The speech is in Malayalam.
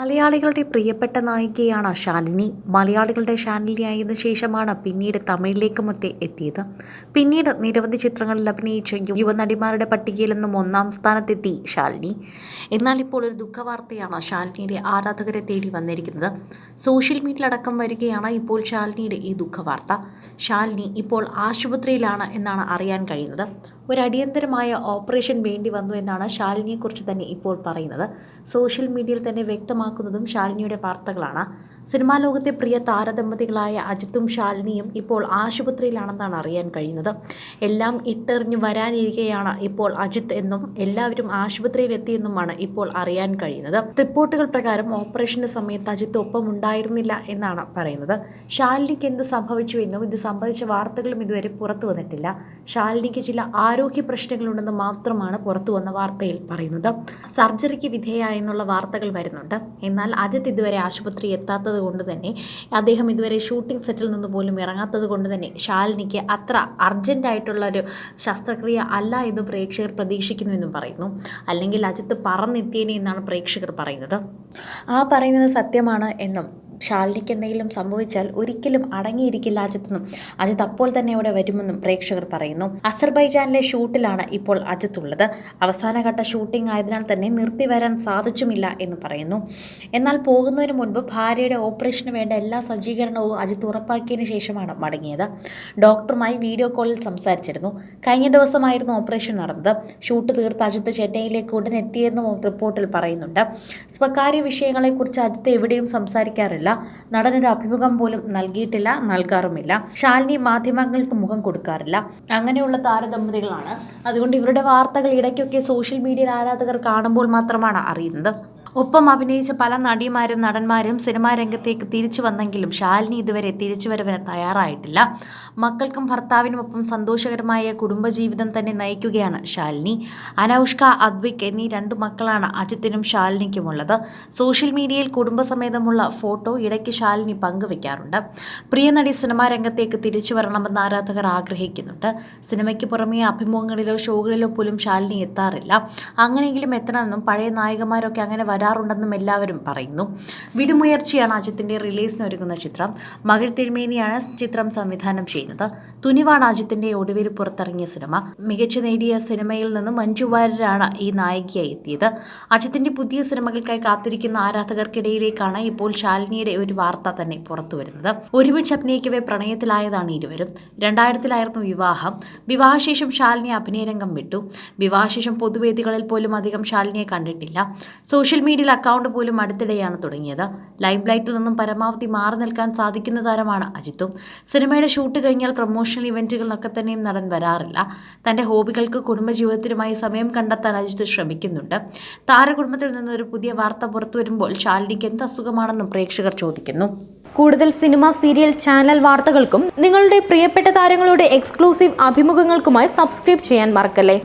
മലയാളികളുടെ പ്രിയപ്പെട്ട നായികയാണ് ശാലിനി. മലയാളികളുടെ ശാലിനിയായതിനു ശേഷമാണ് പിന്നീട് തമിഴിലേക്കുമൊക്കെ എത്തിയത്. പിന്നീട് നിരവധി ചിത്രങ്ങളിൽ അഭിനയിച്ച യുവനടിമാരുടെ പട്ടികയിൽ നിന്നും ഒന്നാം സ്ഥാനത്തെത്തി ശാലിനി. എന്നാൽ ഇപ്പോൾ ഒരു ദുഃഖവാർത്തയാണ് ശാലിനിയുടെ ആരാധകരെ തേടി വന്നിരിക്കുന്നത്. സോഷ്യൽ മീഡിയയിൽ അടക്കം വരികയാണ് ഇപ്പോൾ ശാലിനിയുടെ ഈ ദുഃഖവാർത്ത. ശാലിനി ഇപ്പോൾ ആശുപത്രിയിലാണ് എന്നാണ് അറിയാൻ കഴിയുന്നത്. ഒരു അടിയന്തരമായ ഓപ്പറേഷൻ വേണ്ടി വന്നു എന്നാണ് ശാലിനിയെക്കുറിച്ച് തന്നെ ഇപ്പോൾ പറയുന്നത്. സോഷ്യൽ മീഡിയയിൽ തന്നെ വ്യക്തമാക്കുന്നതും ശാലിനിയുടെ വാർത്തകളാണ്. സിനിമാ ലോകത്തെ പ്രിയ താരദമ്പതികളായ അജിത്തും ശാലിനിയും ഇപ്പോൾ ആശുപത്രിയിലാണെന്നാണ് അറിയാൻ കഴിയുന്നത്. എല്ലാം ഇട്ടെറിഞ്ഞു വരാനിരിക്കെയാണ് ഇപ്പോൾ അജിത്ത് എന്നും എല്ലാവരും ആശുപത്രിയിലെത്തിയെന്നുമാണ് ഇപ്പോൾ അറിയാൻ കഴിയുന്നത്. റിപ്പോർട്ടുകൾ പ്രകാരം ഓപ്പറേഷന്റെ സമയത്ത് അജിത്ത് ഒപ്പം ഉണ്ടായിരുന്നില്ല എന്നാണ് പറയുന്നത്. ശാലിനിക്ക് എന്ത് സംഭവിച്ചു എന്നും ഇത് സംബന്ധിച്ച വാർത്തകളും ഇതുവരെ പുറത്തു വന്നിട്ടില്ല. ശാലിനിക്ക് ചില ആരോഗ്യ പ്രശ്നങ്ങളുണ്ടെന്ന് മാത്രമാണ് പുറത്തു വന്ന വാർത്തയിൽ പറയുന്നത്. സർജറിക്ക് വിധേയായെന്നുള്ള വാർത്തകൾ വരുന്നുണ്ട്. എന്നാൽ അജിത് ഇതുവരെ ആശുപത്രി എത്താത്തത് കൊണ്ട് തന്നെ അദ്ദേഹം ഇതുവരെ ഷൂട്ടിംഗ് സെറ്റിൽ നിന്ന് പോലും ഇറങ്ങാത്തത് കൊണ്ട് തന്നെ ശാലിനിക്ക് അത്ര അർജന്റായിട്ടുള്ള ഒരു ശസ്ത്രക്രിയ അല്ല എന്ന് പ്രേക്ഷകർ പ്രതീക്ഷിക്കുന്നുവെന്നും പറയുന്നു. അല്ലെങ്കിൽ അജിത്ത് പറന്നെത്തിയേനെ എന്നാണ് പ്രേക്ഷകർ പറയുന്നത്. ആ പറയുന്നത് സത്യമാണ് എന്നും ശാലിനിക്ക് എന്തെങ്കിലും സംഭവിച്ചാൽ ഒരിക്കലും അടങ്ങിയിരിക്കില്ല അജിത്തെന്നും അജിത് അപ്പോൾ തന്നെ ഇവിടെ വരുമെന്നും പ്രേക്ഷകർ പറയുന്നു. അസർബൈജാനിലെ ഷൂട്ടിലാണ് ഇപ്പോൾ അജിത്ത് ഉള്ളത്. അവസാനഘട്ട ഷൂട്ടിംഗ് ആയതിനാൽ തന്നെ നിർത്തി വരാൻ സാധിച്ചുമില്ല എന്ന് പറയുന്നു. എന്നാൽ പോകുന്നതിന് മുൻപ് ഭാര്യയുടെ ഓപ്പറേഷന് വേണ്ട എല്ലാ സജ്ജീകരണവും അജിത്ത് ഉറപ്പാക്കിയതിനു ശേഷമാണ് മടങ്ങിയത്. ഡോക്ടറുമായി വീഡിയോ കോളിൽ സംസാരിച്ചിരുന്നു. കഴിഞ്ഞ ദിവസമായിരുന്നു ഓപ്പറേഷൻ നടന്നത്. ഷൂട്ട് തീർത്ത് അജിത്ത് ചെന്നൈയിലേക്ക് ഉടൻ എത്തിയെന്നും റിപ്പോർട്ടിൽ പറയുന്നുണ്ട്. സ്വകാര്യ വിഷയങ്ങളെക്കുറിച്ച് അജിത്ത് എവിടെയും സംസാരിക്കാറില്ല. നടനൊരു അഭിമുഖം പോലും നൽകിയിട്ടില്ല നൽകാറുമില്ല. ശാലിനി മാധ്യമങ്ങൾക്ക് മുഖം കൊടുക്കാറില്ല. അങ്ങനെയുള്ള താരദമ്പതികളാണ്. അതുകൊണ്ട് ഇവരുടെ വാർത്തകൾ ഇടയ്ക്കൊക്കെ സോഷ്യൽ മീഡിയയിൽ ആരാധകർ കാണുമ്പോൾ മാത്രമാണ് അറിയുന്നത്. ഒപ്പം അഭിനയിച്ച പല നടിമാരും നടന്മാരും സിനിമാ രംഗത്തേക്ക് തിരിച്ചു വന്നെങ്കിലും ശാലിനി ഇതുവരെ തിരിച്ചുവരവിന് തയ്യാറായിട്ടില്ല. മക്കൾക്കും ഭർത്താവിനും ഒപ്പം സന്തോഷകരമായ കുടുംബജീവിതം തന്നെ നയിക്കുകയാണ് ശാലിനി. അനൗഷ്ക അദ്വിക് എന്നീ രണ്ട് മക്കളാണ് അജിത്തിനും ശാലിനിക്കുമുള്ളത്. സോഷ്യൽ മീഡിയയിൽ കുടുംബസമേതമുള്ള ഫോട്ടോ ഇടയ്ക്ക് ശാലിനി പങ്കുവെക്കാറുണ്ട്. പ്രിയ നടി സിനിമാ രംഗത്തേക്ക് തിരിച്ചു വരണമെന്ന് ആരാധകർ ആഗ്രഹിക്കുന്നുണ്ട്. സിനിമയ്ക്ക് പുറമേ അഭിമുഖങ്ങളിലോ ഷോകളിലോ പോലും ശാലിനി എത്താറില്ല. അങ്ങനെയെങ്കിലും എത്തണമെന്നും പഴയ നായികമാരൊക്കെ അങ്ങനെ വരാറുണ്ടെന്നും എല്ലാവരും പറയുന്നു. വിടുമുയർച്ചയാണ് അജിത്തിന്റെ റിലീസിന് ഒരുങ്ങുന്ന ചിത്രം. മകൾ തിരുമേനിയാണ് ചിത്രം സംവിധാനം ചെയ്യുന്നത്. തുനിവാണ് അജിത്തിന്റെ ഒടുവിൽ പുറത്തിറങ്ങിയ സിനിമ. മികച്ച നേടിയ സിനിമയിൽ നിന്നും മഞ്ജു വാര്യരാണ് ഈ നായികയായി എത്തിയത്. അജിത്തിന്റെ പുതിയ സിനിമകൾക്കായി കാത്തിരിക്കുന്ന ആരാധകർക്കിടയിലേക്കാണ് ഇപ്പോൾ ശാലിനിയുടെ ഒരു വാർത്ത തന്നെ പുറത്തു വരുന്നത്. ഒരുമിച്ച് അഭിനയിക്കവേ പ്രണയത്തിലായതാണ് ഇരുവരും. രണ്ടായിരത്തിലായിരുന്നു വിവാഹം. വിവാഹശേഷം ശാലിനി അഭിനയരംഗം വിട്ടു. വിവാഹശേഷം പൊതുവേദികളിൽ പോലും അധികം ശാലിനിയെ കണ്ടിട്ടില്ല. സോഷ്യൽ മീഡിയയിൽ അക്കൗണ്ട് പോലും അടുത്തിടെയാണ് തുടങ്ങിയത്. ലൈം ലൈറ്റിൽ നിന്നും പരമാവധി മാറി നിൽക്കാൻ സാധിക്കുന്ന താരമാണ് അജിത്തും. സിനിമയുടെ ഷൂട്ട് കഴിഞ്ഞാൽ പ്രൊമോഷണൽ ഇവന്റുകളിലൊക്കെ തന്നെയും നടൻ വരാറില്ല. തന്റെ ഹോബികൾക്ക് കുടുംബജീവിതത്തിനുമായി സമയം കണ്ടെത്താൻ അജിത്ത് ശ്രമിക്കുന്നുണ്ട്. താരകുടുംബത്തിൽ നിന്ന് ഒരു പുതിയ വാർത്ത പുറത്തു വരുമ്പോൾ ശാലിനിക്ക് എന്ത് അസുഖമാണെന്നും പ്രേക്ഷകർ ചോദിക്കുന്നു. കൂടുതൽ സിനിമ സീരിയൽ ചാനൽ വാർത്തകൾക്കും നിങ്ങളുടെ പ്രിയപ്പെട്ട താരങ്ങളുടെ എക്സ്ക്ലൂസീവ് അഭിമുഖങ്ങൾക്കുമായി സബ്സ്ക്രൈബ് ചെയ്യാൻ മറക്കല്ലേ?